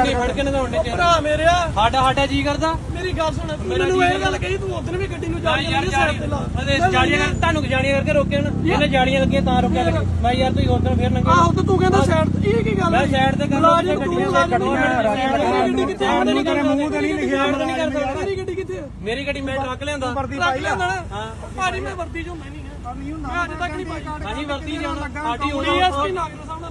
ਨੰਗੇ ਫੜ ਕੇ ਨਗਾਉਣ ਦੇ ਭਰਾ ਮੇਰਿਆ। ਸਾਡਾ ਸਾਡਾ ਜੀ ਕਰਦਾ। ਮੇਰੀ ਗੱਲ ਸੁਣ ਤੂੰ ਮੈਨੂੰ ਜੀ ਇਹ ਗੱਲ ਕਹੀ ਤੂੰ ਉਦੋਂ ਵੀ ਗੱਡੀ ਨੂੰ ਜਾ ਯਾਰ ਯਾਰ ਜਾੜੀਆਂ ਅਦੇ ਜਾੜੀਆਂ ਕਰ ਤੁਹਾਨੂੰ ਜਾੜੀਆਂ ਕਰਕੇ ਰੋਕਿਆ ਨਾ ਇਹਨੇ ਜਾੜੀਆਂ ਲੱਗੀਆਂ ਤਾਂ ਰੋਕਿਆ ਲੱਗੇ। ਮੈਂ ਯਾਰ ਤੁਸੀਂ ਉਦੋਂ ਫੇਰ ਨੰਗੇ ਆਹੋ ਤੇ ਤੂੰ ਕਹਿੰਦਾ ਸਾਈਡ ਇਹ ਕੀ ਗੱਲ ਮੈਂ ਸਾਈਡ ਤੇ ਕਰ ਤੂੰ ਗੱਡੀਆਂ ਗੱਡੀ ਕਿੱਥੇ ਸਾਈਡ ਤੇ ਨਹੀਂ ਕਰਦਾ ਮੂੰਹ ਤੇ ਨਹੀਂ ਲਿਖਿਆ ਨਹੀਂ ਕਰ ਸਕਦਾ ਮੇਰੀ ਗੱਡੀ ਕਿੱਥੇ ਆ? ਮੇਰੀ ਗੱਡੀ ਮੈਂ ਟਰੱਕ ਲਿਆਂਦਾ। ਰੱਖ ਲਿਆਂਦਾ ਨਾ। ਭਾਜੀ ਮੈਂ ਵਰਦੀ ਚ ਹੁੰਦਾ ਹੀ ਨਹੀਂ ਹੈ ਮੈਂ ਅੱਜ ਤੱਕ ਨਹੀਂ ਪਾਈ। ਹਾਂਜੀ ਵਰਤੀ ਜਾਣਾ। ਸਾਡੀ ਹੋਣੀ ਡੀਐਸਪੀ ਨਾਗਰ ਸਾਹਿਬ ਨਾਲ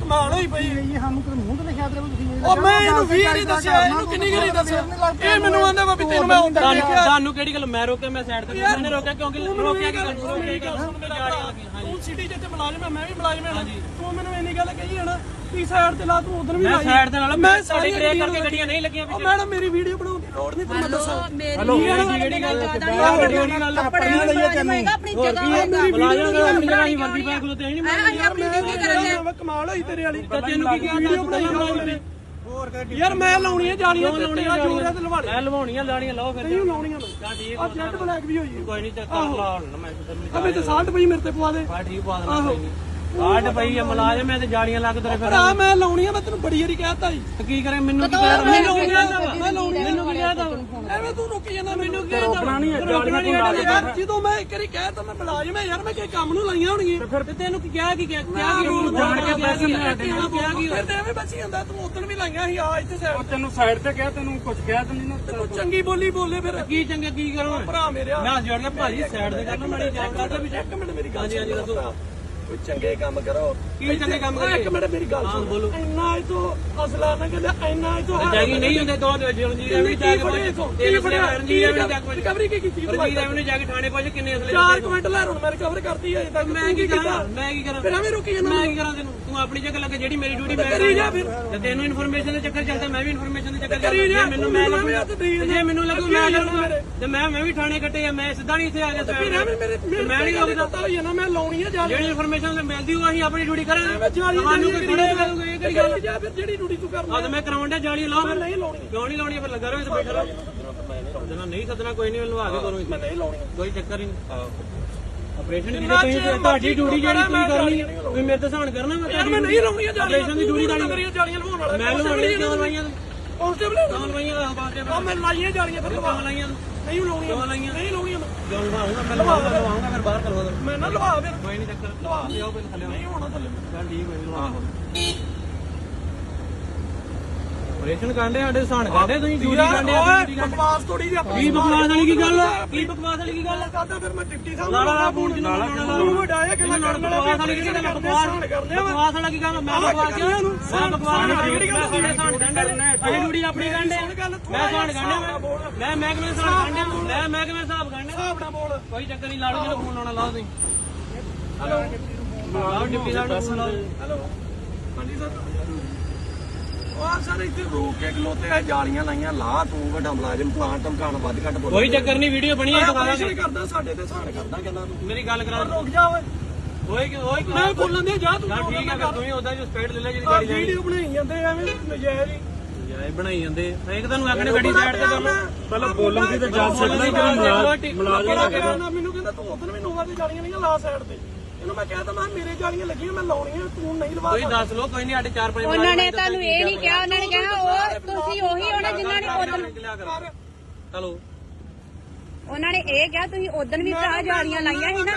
ਕਮਾਲ ਹੋਈ ਪਈ। ਇਹ ਸਾਨੂੰ ਕਿਤੇ ਮੂੰਹ ਤੇ ਲਿਖਿਆ ਤੇ ਤੁਸੀਂ ਉਹ ਮੈਂ ਇਹਨੂੰ ਵੀ ਨਹੀਂ ਦੱਸਿਆ ਇਹਨੂੰ ਕਿੰਨੀ ਗਰੀ ਦੱਸਿਆ। ਇਹ ਮੈਨੂੰ ਆਂਦਾ ਵਾ ਵੀ ਤੈਨੂੰ ਮੈਂ ਹੁੰਦਾ ਤੁਹਾਨੂੰ ਕਿਹੜੀ ਗੱਲ ਮੈਂ ਰੋਕਿਆ ਮੈਂ ਸਾਈਡ ਤੇ ਰੋਕਿਆ ਕਿਉਂਕਿ ਰੋਕਿਆ ਕਿ ਸੁਣ ਮੇਰੀ ਜਾੜੀਆਂ ਲੱਗੀਆਂ ਤੂੰ ਸਿਟੀ ਜਿੱਥੇ ਮੁਲਾਜ਼ਮ ਹੈ ਮੈਂ ਵੀ ਮੁਲਾਜ਼ਮ ਹਾਂ ਤੂੰ ਮੈਨੂੰ ਇੰਨੀ ਗੱਲ ਕਹੀ ਹੈ ਨਾ ਵੀ ਸਾਈਡ ਤੇ ਲਾ ਤੂੰ ਉਧਰ ਵੀ ਮੈਂ ਲਾਈ। ਸਾਈਡ ਦੇ ਨਾਲ ਮੈਂ ਸਾਡੀ ਬ੍ਰੇਕ ਕਰਕੇ ਗੱਡੀਆਂ ਨਹੀਂ ਲੱਗੀਆਂ ਉਹ ਮੈਡਮ ਮੇਰੀ ਵੀਡੀਓ ਬਣਾਉਣ ਦੀ ਲੋੜ ਨਹੀਂ ਤੈਨੂੰ ਮੈਂ ਦੱਸਾਂ। ਹਲੋ ਕਿਹੜੀ ਗੱਲ ਵੱਡੀ ਵੱਡੀ ਗੱਲ ਆਪਣੀ ਜਗ੍ਹਾ ਹੋਏਗਾ ਬੁਲਾਇਆ ਗਾ ਆਪਣੀ ਜਗ੍ਹਾ ਹੀ ਵਰਦੀ ਪਾ ਕੋਲ ਤੇ ਨਹੀਂ ਮੈਂ ਆਪਣੀ ਡਿਊਟੀ ਕਰਾਂਗੇ ਕਮਾਲ ਹੋਈ ਤੇਰੇ ਵਾਲੀ। ਤਾਂ ਤੈਨੂੰ ਕੀ ਕਿਹਾ ਵੀਡੀਓ ਯਾਰ ਮੈਂ ਲਾਉਣੀ ਹੈ ਜਾਲੀਆਂ ਤੇ ਤੇਰਾ ਜੋਰ ਹੈ ਤੇ ਲਵਾ ਲੈ ਮੈਂ ਲਵਾਉਣੀਆਂ ਲਾਣੀਆਂ ਲਾਓ ਫਿਰ ਨਹੀਂ ਲਾਉਣੀਆਂ ਮੈਂ ਤਾਂ ਠੀਕ ਆ ਜੈਟ ਬਲੈਕ ਵੀ ਹੋਈ ਕੋਈ ਨਹੀਂ ਚੱਕ ਲਾ ਹੁਣ ਮੈਂ ਕਿਧਰ ਨਹੀਂ ਅਬੇ ਤੇ ਸਾਲਟ ਪਈ ਮੇਰੇ ਤੇ ਪਵਾ ਦੇ। ਬਾ ਠੀਕ ਪਾ ਦੇਣਾ ਕੋਈ ਨਹੀਂ ਕਾਟ ਪਈ ਆ ਮਲਾਜਮ ਤੇ ਜਾੜੀਆਂ ਲੱਗ ਤੇਰੇ ਫਿਰ ਭਰਾ ਮੈਂ ਲਾਉਣੀ ਆ ਮੈਂ ਤੈਨੂੰ ਬੜੀ ਵਾਰੀ ਕਹਿਤਾ ਜੀ ਤੇ ਕੀ ਕਰੇ ਮੈਨੂੰ ਕੀ ਕਹਿ ਮੈਨੂੰ ਕੀ ਕਹਿਦਾ ਮੈਂ ਲਾਉਣੀ ਮੈਨੂੰ ਕੀ ਕਹਿਦਾ ਐਵੇਂ ਤੂੰ ਰੁਕੀ ਜਾਂਦਾ ਮੈਨੂੰ ਕੀ ਰੋਕਣਾ ਨਹੀਂ ਹੈ ਰੋਕਣਾ ਨਹੀਂ ਹੈ ਯਾਰ ਜਦੋਂ ਮੈਂ ਇੱਕ ਵਾਰੀ ਕਹਿਤਾ ਮੈਂ ਮੁਲਾਜ਼ਮ ਹੈ ਯਾਰ ਮੈਂ ਕਿਸੇ ਕੰਮ ਨੂੰ ਲਾਈਆਂ ਹੋਣਗੀਆਂ ਫਿਰ ਤੇ ਤੈਨੂੰ ਕੀ ਕਿਹਾ ਕੀ ਕਿਹਾ? ਕਿਹਾ ਕੀ ਰੂਲ ਜਾਣ ਕੇ ਪੈਸੇ ਲੈ ਕੇ ਕਿਹਾ ਕੀ ਫਿਰ ਤੇ ਐਵੇਂ ਬਚੀ ਜਾਂਦਾ ਤੂੰ ਉਦੋਂ ਵੀ ਲਾਈਆਂ ਸੀ ਆ ਇੱਥੇ ਸਾਈਡ ਤੈਨੂੰ ਸਾਈਡ ਤੇ ਕਿਹਾ ਤੈਨੂੰ ਕੁਝ ਕਿਹਾ ਤੇ ਨਹੀਂ ਨਾ ਤੂੰ ਚੰਗੀ ਬੋਲੀ ਬੋਲੇ ਫਿਰ। ਕੀ ਚੰਗਾ ਕੀ ਕਰਾਂ ਭਰਾ ਮੇਰਿਆ ਮੈਂ ਜੋੜ ਕੇ ਭਾਜੀ ਸਾਈਡ ਤੇ ਕਰਨਾ ਮਾੜੀ ਜਾਣ ਕਰਦਾ ਵੀ ਇੱਕ ਮਿੰਟ ਮੇਰੀ ਗੱਲ ਹਾਂਜੀ ਹਾਂਜੀ ਦੱਸੋ। ਕੋਈ ਚੰਗੇ ਕੰਮ ਕਰੋ। ਕੀ ਚੰਗੇ ਕੰਮ ਓਏ, ਇੱਕ ਮਿੰਟ ਮੇਰੀ ਗੱਲ ਹਾਂ, ਸੁਣ। ਬੋਲੋ। ਇੰਨਾ ਇਹ ਤੋਂ ਅਸਲਾ ਨਾ ਕਹਿੰਦੇ ਇੰਨਾ ਇਹ ਤੋਂ ਜਾਗੀ ਨਹੀਂ ਹੁੰਦੇ ਦੋ ਰਣਜੀਤ ਐਵੇਂ ਜਾ ਕੇ ਪਹੁੰਚ ਇਹ ਅਸਲੇ ਰਣਜੀਤ ਐਵੇਂ ਜਾ ਕੇ ਰਿਕਵਰੀ ਕੀ ਕੀਤੀ ਰਣਜੀਤ ਐਵੇਂ ਜਾ ਕੇ ਥਾਣੇ ਪਹੁੰਚ ਕਿੰਨੇ ਅਸਲੇ ਚਾਰ ਕੁਇੰਟ ਲੈ ਹੁਣ ਮੈਂ ਰਿਕਵਰ ਕਰਤੀ ਹੈ ਤੱਕ ਮੈਂ ਕੀ ਕਰਾਂ? ਮੈਂ ਕੀ ਕਰਾਂ? ਫਿਰ ਐਵੇਂ ਰੁਕੀ ਜਾਂਦਾ ਮੈਂ ਕੀ ਕਰਾਂ ਤੈਨੂੰ? ਤੂੰ ਆਪਣੀ ਜਗ੍ਹਾ ਲੱਗੇ ਜਿਹੜੀ ਮੇਰੀ ਡਿਊਟੀ ਮੈਂ ਕਰੀ ਜਾ ਫਿਰ। ਤੇ ਤੈਨੂੰ ਇਨਫੋਰਮੇਸ਼ਨ ਦੇ ਚੱਕਰ ਚੱਲਦਾ ਮੈਂ ਵੀ ਇਨਫੋਰਮੇਸ਼ਨ ਦੇ ਚੱਕਰ ਕਰੀ ਚੱਲਦਾ। ਜਾ, ਜੇ ਮੈਨੂੰ ਮੈਂ ਮੈਨੂੰ ਲੱਗੂ ਹੱਥ ਦੇਈ ਤੇ ਜੇ ਮੈਨੂੰ ਲੱਗੂ ਮੈਂ ਲੱਗੂ ਤੇ ਮੈਂ ਮੈਂ ਵੀ ਥਾਣੇ ਕੱਟੇ ਆ ਮੈਂ ਸਿੱਧਾ ਨਹੀਂ ਇੱਥੇ ਆ ਗਿਆ ਫਿਰ ਐਵੇਂ ਮੇਰੇ ਤੇ ਮੈਂ ਨਹੀਂ ਰੋਕਦਾ। ਹੋਈ ਨਾ ਮੈਂ ਲਾਉਣੀ ਹੈ ਜਾ ਜਿਹੜੀ ਇਨਫੋਰਮੇਸ਼ਨ ਮਿਲਦੀ ਉਹ ਅਸੀਂ ਆਪਣੀ ਡਿਊਟੀ ਕਰਾਂਗੇ। ਤੁਹਾਨੂੰ ਕੋਈ ਥੋੜੇ ਕਰੂਗਾ ਇਹ ਕਿਹੜੀ ਗੱਲ ਜਾ ਫਿਰ ਜਿਹੜੀ ਡਿਊਟੀ ਤੂੰ ਕਰਨਾ ਆ ਤੇ ਮੈਂ ਕਰਾਉਣ ਡਿਆ ਜਾਲੀ ਲਾਓ ਫਿਰ ਨਹੀਂ ਲਾਉਣੀ। ਕਿਉਂ ਨਹੀਂ ਲਾਉਣੀ ਫਿਰ ਲੱਗਾ ਰਹੋ ਇੱਥੇ ਬੈਠਾ ਰਹੋ। ਜਨਾ ਨਹੀਂ ਸੱਦਣਾ ਕੋਈ ਨਹੀਂ ਮੈਨੂੰ ਆ ਕੇ ਕਰੋ ਮੈਂ ਨਹੀਂ ਲਾਉਣੀ। ਕੋਈ ਚੱਕਰ ਹੀ ਨਹੀਂ। ਆਪਰੇਸ਼ਨ ਦੀ ਤੁਸੀਂ ਤੁਹਾਡੀ ਡਿਊਟੀ ਜਿਹੜੀ ਤੁਸੀਂ ਕਰਨੀ ਤੁਸੀਂ ਮੇਰੇ ਤੇ ਸਹਾਨ ਕਰਨਾ ਮੈਂ ਯਾਰ ਮੈਂ ਨਹੀਂ ਲਾਉਣੀ ਜਾਲੀਆਂ ਆਪਰੇਸ਼ਨ ਦੀ ਡਿਊਟੀ ਤੁਹਾਡੀ ਜਾਲੀਆਂ ਲਵਾਉਣ ਵਾਲਾ। ਮੈਂ ਲਵਾਉਣੀ ਕਿਉਂ ਲਵਾਈਆਂ ਤੂੰ ਕਾਂਸਟੇਬਲ ਲਵਾਈਆਂ ਆ ਬਾਤੇ ਆ ਮੈਂ ਲਾਈਆਂ ਜਾਲੀਆਂ ਫਿਰ ਲਵਾ। ਲਾਈਆਂ। ਨਹੀਂ ਲਾਈਆਂ। ਨਹੀਂ ਲਾਉਣੀਆਂ ਮੈਂ। ਕਿਉਂ ਲਵਾਉਂਗਾ ਮੈਂ ਲਵਾਉਂਗਾ ਫਿਰ। ਬਾਹਰ ਕਰਵਾ ਦੋ ਮੈਂ ਨਾ ਲਵਾ ਫਿਰ। ਕੋਈ ਨਹੀਂ ਚੱਕਰ। ਲਵਾ। ਲਿਆਓ ਪਹਿਲਾਂ ਥੱਲੇ। ਨਹੀਂ ਹੋਣਾ ਥੱਲੇ। ਚੱਲ ਠੀਕ ਹੋਈ ਲਵਾ ਆਪਰੇਸ਼ਨ ਕਾਂਡੇ ਸਾਡੇ ਸਹਾਨ ਕਾਂਡੇ ਤੁਸੀਂ ਡਿਊਟੀ ਕਾਂਡੇ ਓਏ ਬਕਵਾਸ ਥੋੜੀ ਜਿਹੀ ਆਪਣੀ ਕੀ ਬਕਵਾਸ ਵਾਲੀ ਕੀ ਗੱਲ ਕੀ ਬਕਵਾਸ ਵਾਲੀ ਕੀ ਗੱਲ ਕਰਦਾ ਫਿਰ ਮੈਂ ਡਿਪਟੀ ਸਾਹਿਬ ਦਾ ਫੋਨ ਜਿੰਨਾ ਲਾਉਣਾ ਤੂੰ ਵੱਡਾ ਹੈ ਕਿ ਮੈਂ ਕਰਨ ਵਾਲਾ ਬਕਵਾਸ ਵਾਲੀ ਕੀ ਗੱਲ? ਬਕਵਾਸ ਕਰਦੇ ਆ ਬਕਵਾਸ ਵਾਲਾ ਕੀ ਗੱਲ? ਮੈਂ ਬਕਵਾਸ ਕਿਉਂ ਮੈਂ ਬਕਵਾਸ ਨਹੀਂ ਕਿਹੜੀ ਗੱਲ ਸਾਡੇ ਸਾਨ ਗੰਢੇ ਅਸੀਂ ਡਿਊਟੀ ਆਪਣੀ ਗੰਢੇ ਮੈਂ ਸਾਨ ਗੰਢੇ ਮੈਂ ਮੈਂ ਕਿਵੇਂ ਸਾਨ ਗੰਢੇ ਮੈਂ ਮੈਂ ਕਿਵੇਂ ਹਿਸਾਬ ਗੰਢੇ ਹਿਸਾਬ ਨਾਲ ਬੋਲ ਕੋਈ ਚੱਕਰ ਨਹੀਂ ਲਾੜੂ ਜਿਹੜਾ ਫੋਨ ਲਾਉਣਾ ਲਾਓ ਤੁਸੀਂ ਹਲੋ ਡਿਪਟੀ ਸਾਹਿਬ ਨੂੰ ਫੋਨ ਲਾਓ ਹੈਲੋ ਹਾਂਜੀ ਸਰ ਉਹ ਸਰ ਇੱਥੇ ਰੋਕ ਕੇ ਖਲੋਤੇ ਆ ਜਾਲੀਆਂ ਲਾਈਆਂ ਲਾ ਤੂੰ ਵੱਡਾ ਮੁਲਾਜ਼ਮ ਪਲਾਂਟ ਧਮਕਾਣ ਵੱਧ ਘੱਟ ਬੋਲ ਕੋਈ ਚੱਕਰ ਨਹੀਂ ਵੀਡੀਓ ਬਣੀ ਹੈ ਆਪਰੇਸ਼ਨ ਕਰਦਾ ਸਾਡੇ ਤੇ ਸਾਨ ਕਰਦਾ ਗੱਲਾਂ ਤੂੰ। ਮੇਰੀ ਗੱਲ ਕਰਾ। ਰੁਕ ਜਾ ਓਏ। ਹੋਏ ਕਿ ਮੈਂ ਬੋਲਣ ਦੇ ਜਾ ਤੂੰ ਨਾ ਠੀਕ ਹੈ ਫਿਰ ਤੂੰ ਹੀ ਉਹਦਾ ਜੋ ਸਪੀਡ ਲੈ ਲੈ ਜਿਹੜੀ ਗਾੜੀ ਜਾਣੀ ਵੀਡੀਓ ਬਣਾਈ ਜਾਂਦੇ ਐਵੇਂ ਨਜਾਇਜ਼ ਹੀ। ਯਾਰ ਬਣਾਈ ਜਾਂਦੇ ਇੱਕ ਤੁਹਾਨੂੰ ਆਖਣੇ ਗੱਡੀ ਸਾਈਡ ਤੇ ਕਰ ਪਹਿਲਾਂ ਬੋਲਣ ਦੀ ਤੇ ਗੱਲ ਸਿੱਖ ਲਈ ਕਿ ਮੁਲਾਜ਼ਮ ਮੈਨੂੰ ਕਹਿੰਦਾ ਤੂੰ ਉਦੋਂ ਵੀ ਨੋਵਾ ਦੀ ਜਾਲੀਆਂ ਨਹੀਂ ਲਾ ਸਾਈਡ ਤੇ। ਇਹਨੂੰ ਮੈਂ ਕਹਿ ਤਾ ਮੈਂ ਕਿਹਾ ਮੇਰੇ ਜਾਲੀਆਂ ਲੱਗੀਆਂ ਮੈਂ ਲਾਉਣੀਆਂ ਤੂੰ ਨਹੀਂ ਲਵਾ ਕੋਈ ਦੱਸ ਲੋ ਕੋਈ ਨਹੀਂ ਸਾਡੇ 4-5 ਉਹਨਾਂ ਨੇ ਤੁਹਾਨੂੰ ਇਹ ਨਹੀਂ ਕਿਹਾ ਉਹਨਾਂ ਨੇ ਕਿਹਾ ਉਹ ਤੁਸੀਂ ਉਹੀ ਹੋਣਾ ਜਿਨ੍ਹਾਂ ਨੇ ਉਦੋਂ ਚਲੋ ਉਹਨਾਂ ਨੇ ਇਹ ਕਿਹਾ ਤੁਸੀਂ ਉਦੋਂ ਵੀ ਭਰਾ ਜਾਲੀਆਂ ਲਾਈਆਂ ਸੀ ਨਾ।